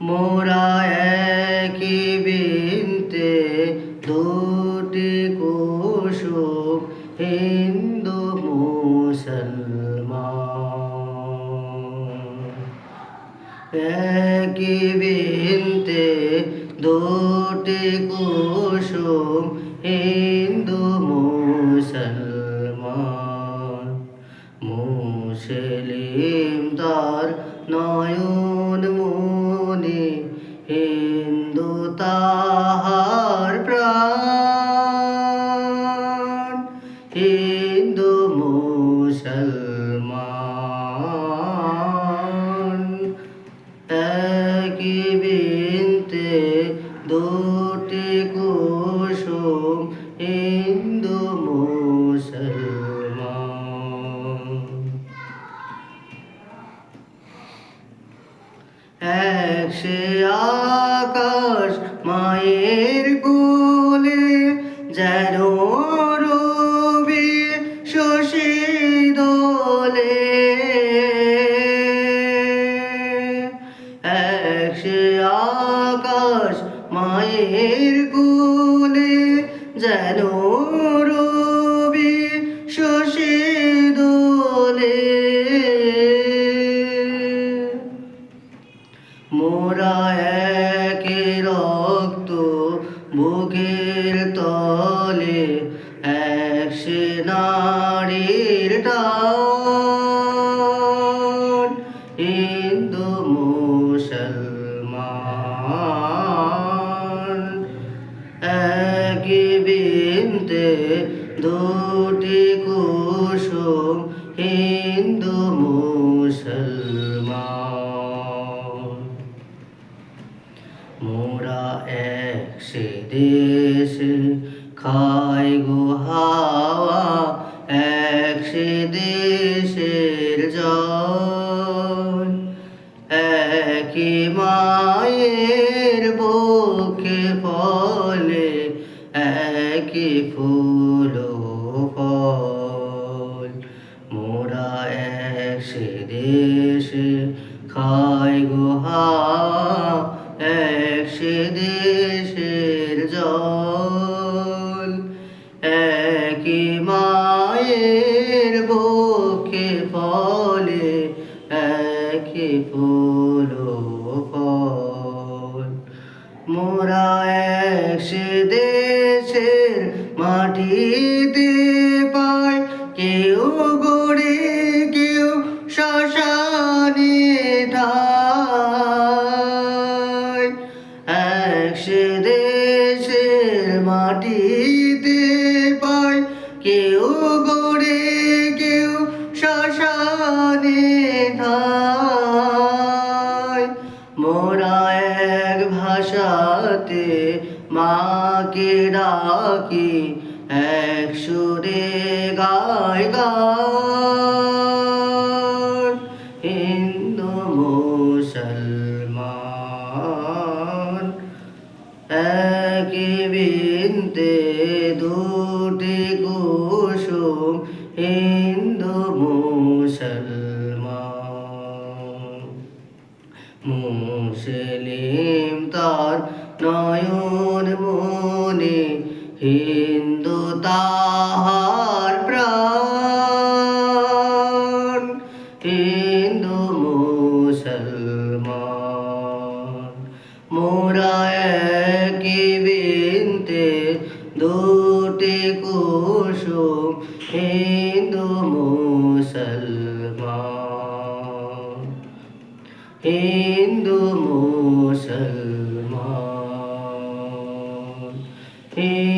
মোরা একই বিনতে দুটি কুসুম, হিন্দু, মুসলমান। একই বিনতে দুটি কুসুম, হিন্দু, মুসলমান। মুসলিম তার নয়ন তাহার প্রাণ। হিন্দু মুসলমান একই বিনতে দুটি কুসুম হিন্দু মুসলমান। এক সে মায়ের কোলে যেন রবি শশী দোলে। এক সে আকাশ মায়ের কোলে যেন রবি শশী দোলে। মোরা বুকের তলে এক সে নারীর টান। হিন্দু মুসলমান একই বিনতে দুটি দেশে খাই গো হাওয়া এক সে দেশের জল। একই মায়ের বুকে ফলে, একই ফুল ফল। মোরা এক সে দেশ খাই গো হাওয়া মায়ের বুকে ফলে একই ফুল ফল। মোরা এক সে দেশের মাটিতে পায় কেউ গড়ে, কেউ শ্মশানে ঠায় এক সে দেশের মাটিতে ঠায় মোরা এক ভাষাতে মাকে ডাকি, এক সুরে গায় গান। হিন্দু, মুসলমান একই বিনতে দুটি কুসুম, হিন্দু মুসলিম তার নয়ন মনে, হিন্দু তাহার প্রাণ। হিন্দু, মুসলমান, মোরা একই বিনতে দুটি কুসুম, হিন্দু, মুসলমান। মুসলমান হিন্দু